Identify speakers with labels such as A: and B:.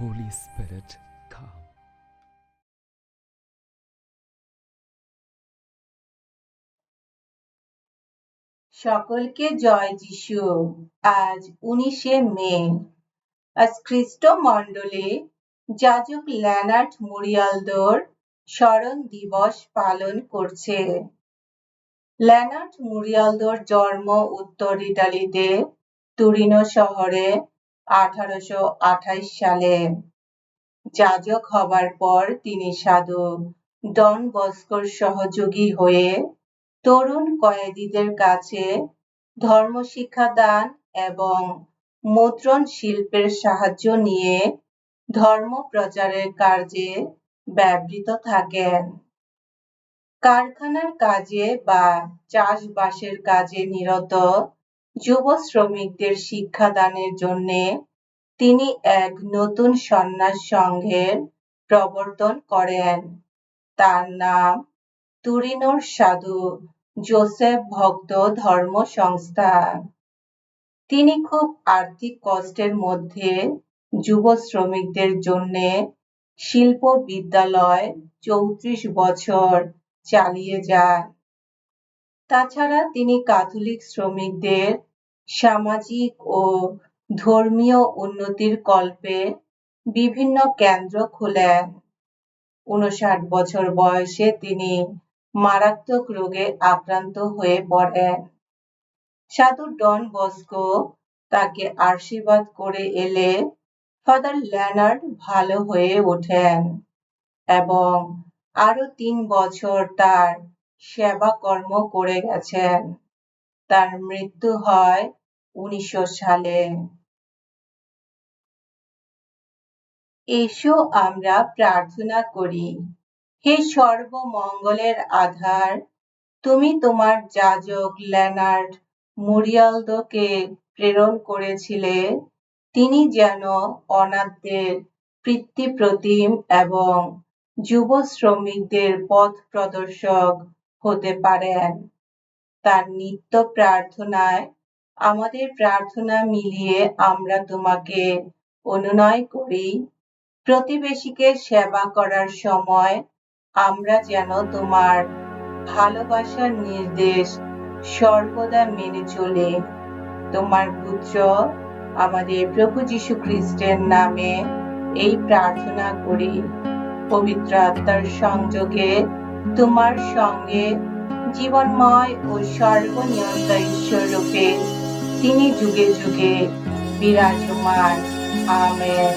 A: Holy Spirit, come.
B: সকলকে জয় যিশু। আজ উনিশে মে। আজ খ্রিস্ট মণ্ডলে যাজক ল্যানার্ট মুরিয়ালদোর স্মরণ দিবস পালন করছে। ল্যানার্ট মুরিয়ালদোর জন্ম উত্তর ইটালিতে তুরিনো শহরে আঠারোশো সালে যাজক হবার পর তিনি সাধু ডন বস্কোর সহযোগী হয়ে তরুণ কয়েদিদের কাছে ধর্ম শিক্ষাদান এবং মুদ্রণ শিল্পের সাহায্য নিয়ে ধর্ম প্রচারের কার্যে ব্যবহৃত থাকেন। কারখানার কাজে বা চাষবাসের কাজে নিরত যুব শ্রমিকদের শিক্ষাদানের জন্য তিনি এক নতুন সন্ন্যাস সংঘের প্রবর্তন করেন। তার নাম তুরিনোর সাধু জোসেফ ভক্ত ধর্ম সংস্থা। তিনি খুব আর্থিক কষ্টের মধ্যে যুব শ্রমিকদের জন্য শিল্প বিদ্যালয় চৌত্রিশ বছর চালিয়ে যান। তাছাড়া তিনি ক্যাথলিক শ্রমিকদের সামাজিক ও ধর্মীয় উন্নতির কল্পে বিভিন্ন কেন্দ্র খোলেন উনষাট বছর বয়সে তিনি মারাত্মক রোগে আক্রান্ত হয়ে পড়েন। সাধু ডন বস্কো তাকে আশীর্বাদ করে এলে ফাদার ল্যানার্ড ভালো হয়ে ওঠেন এবং আরও তিন বছর তার সেবা কর্ম করে গেছেন। তার মৃত্যু হয় উনিশশো সালে। এসো আমরা প্রার্থনা করি, হে সর্বমঙ্গলের আধার, তুমি তোমার যাজক ল্যানার্ড মুরিয়ালদোকে প্রেরণ করেছিলে, তিনি যেন অনাথদের বৃত্তি প্রতিম এবং যুব শ্রমিকদের পথ প্রদর্শক হতে পারেন। তার নিত্য প্রার্থনায় আমাদের প্রার্থনা মিলিয়ে আমরা তোমাকে অনুনয় করি। প্রতিবেশীকে সেবা করার সময় আমরা যেন তোমার ভালোবাসার নির্দেশ সর্বদা মেনে চলে। তোমার পুত্র আমাদের প্রভু যীশু খ্রিস্টের নামে এই প্রার্থনা করি। পবিত্র আত্মার সংযোগে তোমার সঙ্গে জীবনময় ও সর্বনিয়ন্তা ঈশ্বর রূপে তিনি যুগে যুগে বিরাজমান। আমেন।